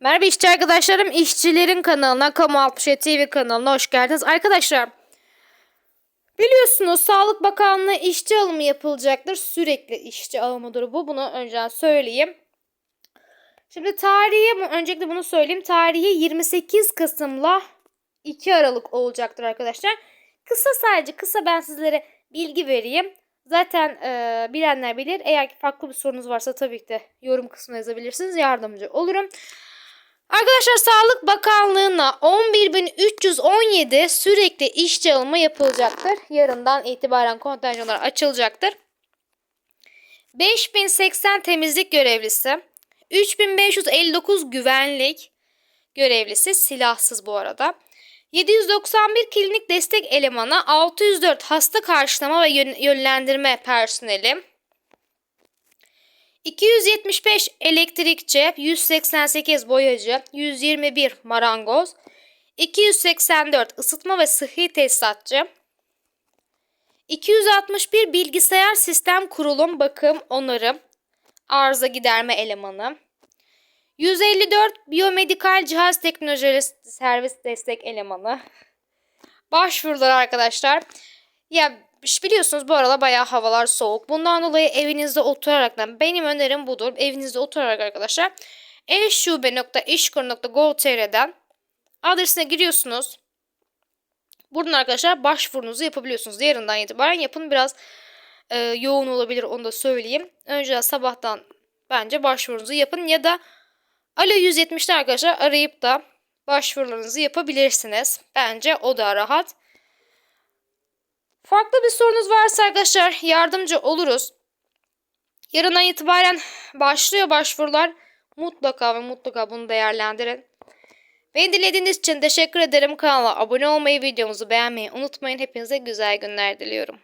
Merhaba işçi arkadaşlarım. İşçilerin kanalına, Kamu 67 TV kanalına hoş geldiniz. Arkadaşlar biliyorsunuz Sağlık Bakanlığı işçi alımı yapılacaktır. Sürekli işçi alımıdır bu. Bunu önceden söyleyeyim. Şimdi tarihi, öncelikle bunu söyleyeyim. Tarihi 28 Kasım'la 2 Aralık olacaktır arkadaşlar. Kısa sadece kısa ben sizlere bilgi vereyim. Zaten e, bilenler bilir. Eğer ki farklı bir sorunuz varsa tabii ki de yorum kısmına yazabilirsiniz. Yardımcı olurum. Arkadaşlar Sağlık Bakanlığı'na 11.317 sürekli işçi alımı yapılacaktır. Yarından itibaren kontenjanlar açılacaktır. 5080 temizlik görevlisi, 3559 güvenlik görevlisi silahsız bu arada. 791 klinik destek elemanı, 604 hasta karşılama ve yön- yönlendirme personeli, 275 elektrikçi, 188 boyacı, 121 marangoz, 284 ısıtma ve sıhhi tesisatçı, 261 bilgisayar sistem kurulum, bakım, onarım, arıza giderme elemanı, 154 biyomedikal cihaz teknolojisi servis destek elemanı. Başvurular arkadaşlar. Ya biliyorsunuz bu arada bayağı havalar soğuk. Bundan dolayı evinizde oturarak benim önerim budur. Evinizde oturarak arkadaşlar eşşube.işkur.gov.tr'den adresine giriyorsunuz. Buradan arkadaşlar başvurunuzu yapabiliyorsunuz. Yarından itibaren yapın. Biraz e, yoğun olabilir onu da söyleyeyim. Önceden sabahtan bence başvurunuzu yapın ya da Alo 170'te arkadaşlar arayıp da başvurularınızı yapabilirsiniz. Bence o da rahat. Farklı bir sorunuz varsa arkadaşlar yardımcı oluruz. Yarından itibaren başlıyor başvurular. Mutlaka ve mutlaka bunu değerlendirin. Beni dinlediğiniz için teşekkür ederim. Kanala abone olmayı, videomuzu beğenmeyi unutmayın. Hepinize güzel günler diliyorum.